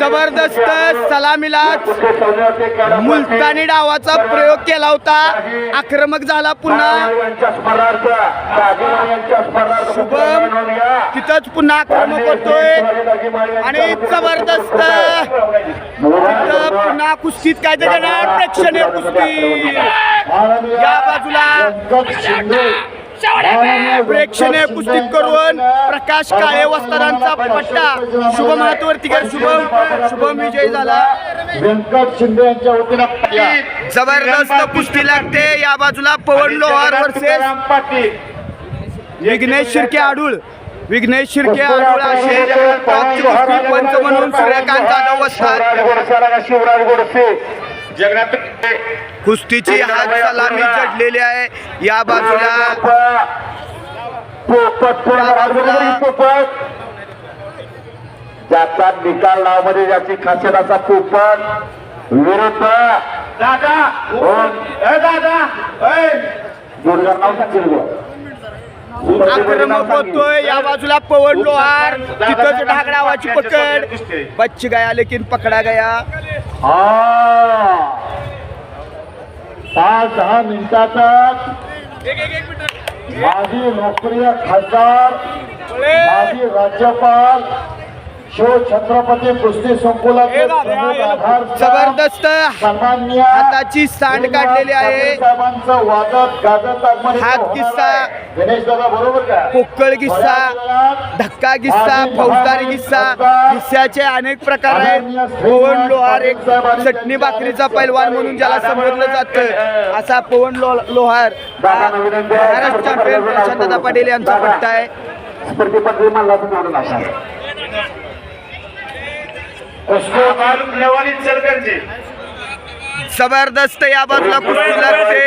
जबरदस्त सलामीला मुलतानी डावाचा प्रयोग केला होता. आक्रमक झाला पुन्हा. शुभम तिथंच पुन्हा आक्रमक होतोय. आणि जबरदस्त. पुन्हा कुस्तीत काय ते करणार प्रेक्षणीय कुस्ती. या बाजूला. प्रेक्षणीय कुस्ती करून प्रकाश काळे वस्तादांचा पट्टा शुभम हातवरती कर शुभम शुभम विजय झाला. व्यंकट शिंदे यांच्या वतीनं जबरदस्त कुस्ती लागते. या बाजूला पवन लोहार वर्सेस पाटील. विघ्नेश शिर्के आडूळ विघ्नेश शिर्के आडूळ असे पंच म्हणून सूर्यकांत जाधव वस्ताद कुस्तीची हात सलामी जडलेली आहे. या बाजूला ज्याचा निकाल नावामध्ये ज्याची खासियत असा पोपट विरुद्ध. दादा दादा दुर्गा नाव आक्रमक होतोय. या बाजूला पवन लोहार तिथंच ढाकडावाची पकड. बच्ची गया लेकिन पकडा गया. हा. पाच दहा मिनिटातच माजी लोकप्रिय खासदार माजी राज्यपाल छत्रपती कुस्ती जबरदस्त हाताची सांड काढलेली आहे. हात किस्सा. आहे. गणेश दादा बरोबर का? पोकळ किस्सा धक्का किस्सा फौजदारी किस्सा किस्स्याचे अनेक प्रकार आहेत. पवन लोहार एक चटणी भाकरीचा पैलवान म्हणून ज्याला समजलं जातं. असा पवन लो लोहार महाराष्ट्र चॅम्पियन प्रशांतदा पाटील यांचा पट्टा आहे. स्पर्धेपत्री मला निवडून असा जबरदस्त या बाजूला कुस्ती लागते